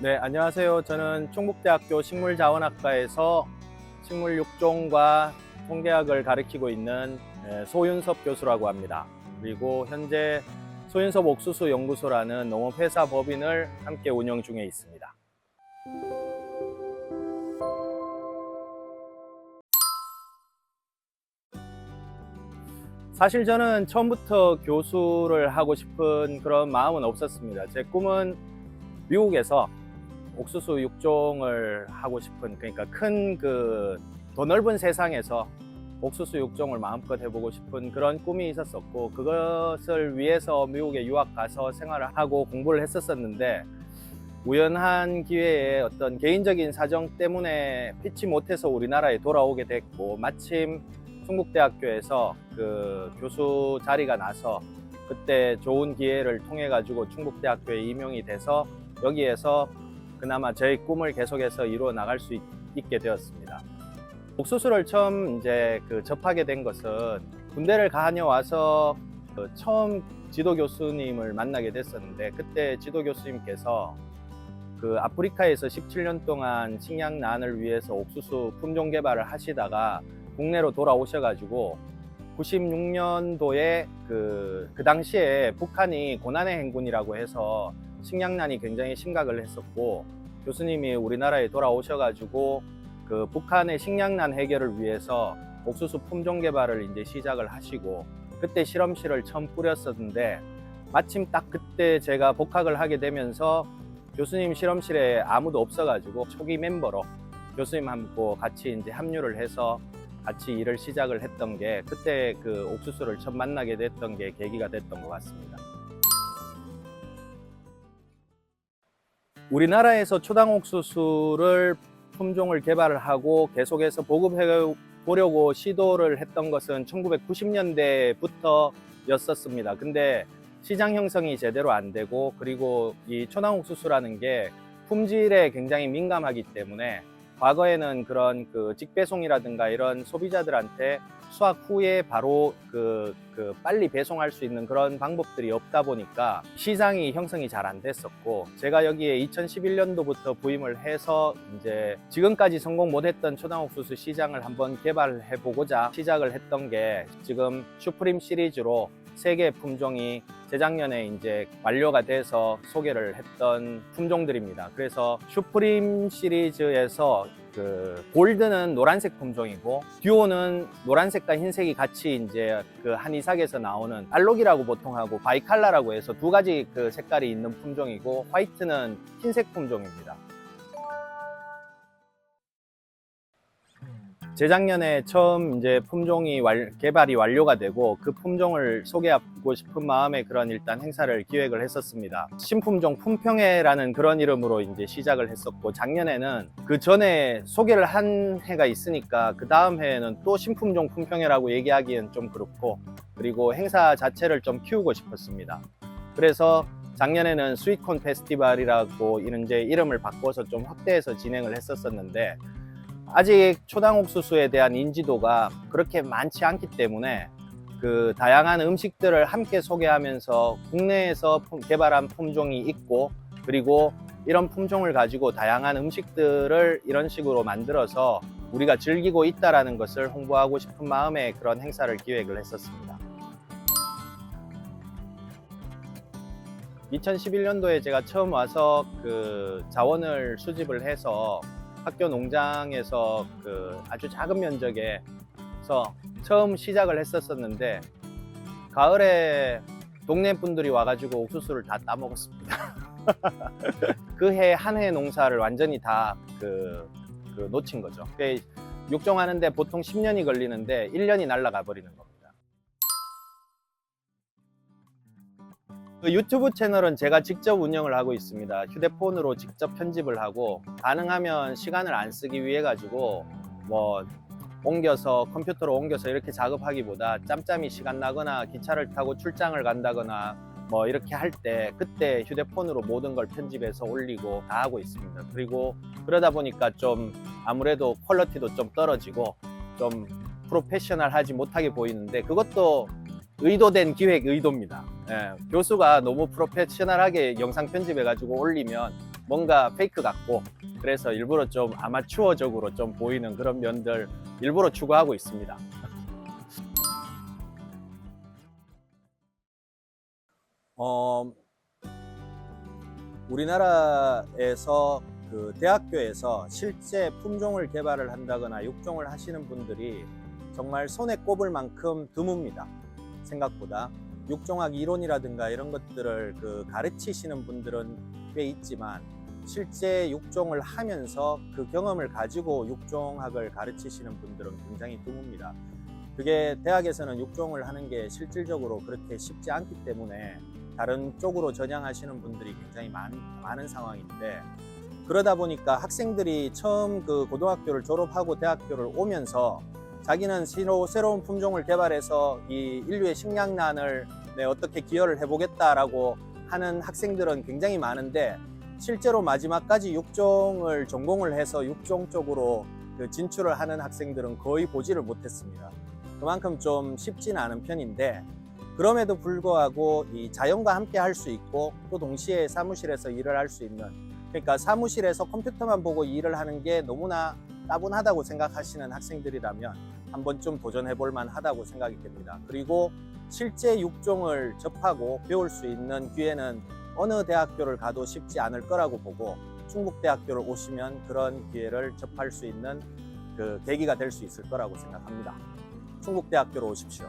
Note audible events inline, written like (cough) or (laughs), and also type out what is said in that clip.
네, 안녕하세요. 저는 충북대학교 식물자원학과에서 식물 육종과 통계학을 가르치고 있는 에, 소윤섭 교수라고 합니다. 그리고 현재 소윤섭 옥수수 연구소라는 농업회사 법인을 함께 운영 중에 있습니다. 사실 저는 처음부터 교수를 하고 싶은 그런 마음은 없었습니다. 제 꿈은 미국에서 옥수수 육종을 하고 싶은 그러니까 큰 그 더 넓은 세상에서 옥수수 육종을 마음껏 해보고 싶은 그런 꿈이 있었었고 그것을 위해서 미국에 유학 가서 생활을 하고 공부를 했었었는데 우연한 기회에 어떤 개인적인 사정 때문에 피치 못해서 우리나라에 돌아오게 됐고 마침 충북대학교에서 그 교수 자리가 나서 그때 좋은 기회를 통해 가지고 충북대학교에 임용이 돼서 여기에서 그나마 저의 꿈을 계속해서 이루어 나갈 수 있, 게 되었습니다. 옥수수를 처음 이제 그 접하게 된 것은 군대를 다녀와서 그 처음 지도 교수님을 만나게 됐었는데 그때 지도 교수님께서 그 아프리카에서 17년 동안 식량 난을 위해서 옥수수 품종 개발을 하시다가 국내로 돌아오셔가지고 96년도에 그, 그 당시에 북한이 고난의 행군이라고 해서 식량난이 굉장히 심각을 했었고 교수님이 우리나라에 돌아오셔가지고 그 북한의 식량난 해결을 위해서 옥수수 품종 개발을 이제 시작을 하시고 그때 실험실을 처음 꾸렸었는데 마침 딱 그때 제가 복학을 하게 되면서 교수님 실험실에 아무도 없어가지고 초기 멤버로 교수님하고 같이 이제 합류를 해서 같이 일을 시작을 했던 게 그때 그 옥수수를 처음 만나게 됐던 게 계기가 됐던 것 같습니다. 우리나라에서 초당 옥수수를 품종을 개발을 하고 계속해서 보급해 보려고 시도를 했던 것은 1990년대부터였었습니다. 근데 시장 형성이 제대로 안 되고 그리고 이 초당 옥수수라는 게 품질에 굉장히 민감하기 때문에 과거에는 그런 그 직배송이라든가 이런 소비자들한테 수확 후에 바로 그, 그 빨리 배송할 수 있는 그런 방법들이 없다 보니까 시장이 형성이 잘 안 됐었고 제가 여기에 2011년도부터 부임을 해서 이제 지금까지 성공 못했던 초당옥수수 시장을 한번 개발해 보고자 시작을 했던 게 지금 슈프림 시리즈로 세개 품종이 재작년에 이제 완료가 돼서 소개를 했던 품종들입니다. 그래서 슈프림 시리즈에서 그 골드는 노란색 품종이고 듀오는 노란색과 흰색이 같이 이제 그 한이삭에서 나오는 알록이라고 보통 하고 바이칼라라고 해서 두 가지 그 색깔이 있는 품종이고 화이트는 흰색 품종입니다. 재작년에 처음 이제 품종이 완- 개발이 완료가 되고 그 품종을 소개하고 싶은 마음에 그런 일단 행사를 기획을 했었습니다. 신품종 품평회라는 그런 이름으로 이제 시작을 했었고 작년에는 그 전에 소개를 한 해가 있으니까 그 다음 해에는 또 신품종 품평회라고 얘기하기엔 좀 그렇고 그리고 행사 자체를 좀 키우고 싶었습니다. 그래서 작년에는 스윗콘 페스티벌이라고 이제 이름을 바꿔서 좀 확대해서 진행을 했었었는데 아직 초당 옥수수에 대한 인지도가 그렇게 많지 않기 때문에 그 다양한 음식들을 함께 소개하면서 국내에서 품- 개발한 품종이 있고 그리고 이런 품종을 가지고 다양한 음식들을 이런 식으로 만들어서 우리가 즐기고 있다라는 것을 홍보하고 싶은 마음에 그런 행사를 기획을 했었습니다. 2011년도에 제가 처음 와서 그 자원을 수집을 해서 학교 농장에서 그 아주 작은 면적에서 처음 시작을 했었었는데 가을에 동네 분들이 와가지고 옥수수를 다 따먹었습니다. (laughs) 그 해 한 해 농사를 완전히 다그 놓친 거죠. 그 육종하는데 보통 10년이 걸리는데 1년이 날아가 버리는 겁 그 유튜브 채널은 제가 직접 운영을 하고 있습니다. 휴대폰으로 직접 편집을 하고 가능하면 시간을 안 쓰기 위해 가지고 뭐 옮겨서 컴퓨터로 옮겨서 이렇게 작업하기보다 짬짬이 시간 나거나 기차를 타고 출장을 간다거나 뭐 이렇게 할 때 그때 휴대폰으로 모든 걸 편집해서 올리고 다 하고 있습니다. 그리고 그러다 보니까 좀 아무래도 퀄리티도 좀 떨어지고 좀 프로페셔널하지 못하게 보이는데 그것도 의도된 기획 의도입니다. 예, 교수가 너무 프로페셔널하게 영상 편집해가지고 올리면 뭔가 페이크 같고 그래서 일부러 좀 아마추어적으로 좀 보이는 그런 면들 일부러 추구하고 있습니다. 어, 우리나라에서 그 대학교에서 실제 품종을 개발을 한다거나 육종을 하시는 분들이 정말 손에 꼽을 만큼 드뭅니다. 생각보다 육종학 이론이라든가 이런 것들을 그 가르치시는 분들은 꽤 있지만 실제 육종을 하면서 그 경험을 가지고 육종학을 가르치시는 분들은 굉장히 드뭅니다. 그게 대학에서는 육종을 하는 게 실질적으로 그렇게 쉽지 않기 때문에 다른 쪽으로 전향하시는 분들이 굉장히 많, 많은 상황인데 그러다 보니까 학생들이 처음 그 고등학교를 졸업하고 대학교를 오면서 자기는 새로, 새로운 품종을 개발해서 이 인류의 식량난을 네, 어떻게 기여를 해보겠다라고 하는 학생들은 굉장히 많은데 실제로 마지막까지 육종을 전공을 해서 육종 쪽으로 그 진출을 하는 학생들은 거의 보지를 못했습니다. 그만큼 좀 쉽지는 않은 편인데 그럼에도 불구하고 이 자연과 함께 할 수 있고 또 동시에 사무실에서 일을 할 수 있는 그러니까 사무실에서 컴퓨터만 보고 일을 하는 게 너무나 따분하다고 생각하시는 학생들이라면 한번 좀 도전해 볼 만하다고 생각이 됩니다. 그리고 실제 육종을 접하고 배울 수 있는 기회는 어느 대학교를 가도 쉽지 않을 거라고 보고 충북대학교를 오시면 그런 기회를 접할 수 있는 그 계기가 될 수 있을 거라고 생각합니다. 충북대학교로 오십시오.